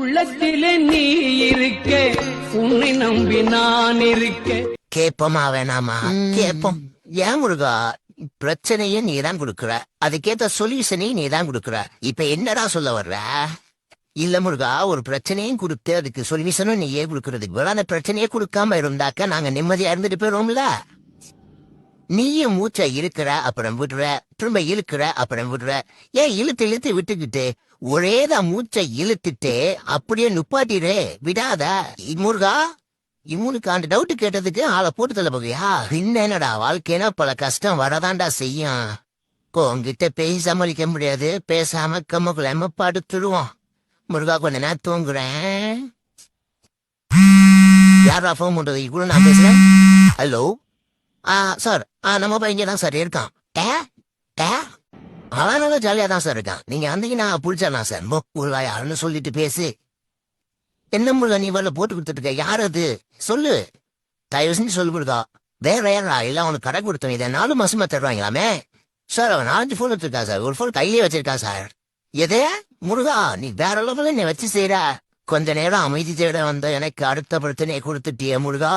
உள்ளத்திலே நீ இருக்க. உன்னை நம்பி நான் இருக்க. கேப்போமா வேணாமா? கேப்போம். ஏன் முருகா? பிரச்சனையை நீ தான் கொடுக்குற. அதுக்கேத்த சொல்யூஷனையும் நீ தான் கொடுக்குற. இப்ப என்னடா சொல்ல வர்ற? இல்ல முருகா ஒரு பிரச்சனையும் கொடுத்து அதுக்கு சொல்யூஷனும் நீயே கொடுக்கறதுக்கு அந்த பிரச்சனையே கொடுக்காம இருந்தாக்க நாங்க நிம்மதியா இருந்துட்டு போயிடுவோம்ல. நீயும் மூச்சை இழுக்கிற அப்புறம் விடுற திரும்ப இழுக்கிற அப்புறம் விடுற. ஏன் இழுத்து இழுத்து விட்டுக்கிட்டு ஒரேதான் மூச்சை இழுத்துட்டு அப்படியே நுப்பாட்டிடு விடாத. இ- முருகா இவனுக்கு அந்த டவுட் கேட்டதுக்கு ஆளை போட்டு தள்ள போவியா என்னடா வாழ்க்கைனா பல கஷ்டம் வரதாண்டா செய்யும். உங்ககிட்ட பேசி சமாளிக்க முடியாது. பேசாம கம்மக்குள்ளாம படுத்துடுவோம் முருகா கொஞ்ச நேரம் தூங்குறேன். யாரா ஃபோன் பண்றது? கூட நான் பேசுறேன்? Hello sir. நம்ம பையன் தான் சார். இருக்கான். ஏ ஏ அவன் நல்லா ஜாலியா தான் சார் இருக்கான். நீங்க வந்தீங்கன்னா புடிச்சானா சார். ரொம்ப ஒரு யாருன்னு சொல்லிட்டு பேசு. என்ன முருகா நீ வரல போட்டு கொடுத்துட்டு இருக்க? யார் அது? சொல்லு. தயவு செஞ்சு சொல்லு முருகா. வேற யாரா? இல்லை அவனுக்கு கடை கொடுத்தோம் இதை நாலு மாசமா தருவாங்களாமே? சார் அவன் நாலஞ்சு ஃபோன் வச்சிருக்கா சார். ஒரு ஃபோன் கையிலே வச்சிருக்கா சார். எதே? முருகா நீ வேற லெவலில் நீ வச்சு செய்யற கொஞ்ச நேரம் அமைதி தேட வந்த எனக்கு அடுத்த பிரச்சனையை கொடுத்துட்டிய முருகா.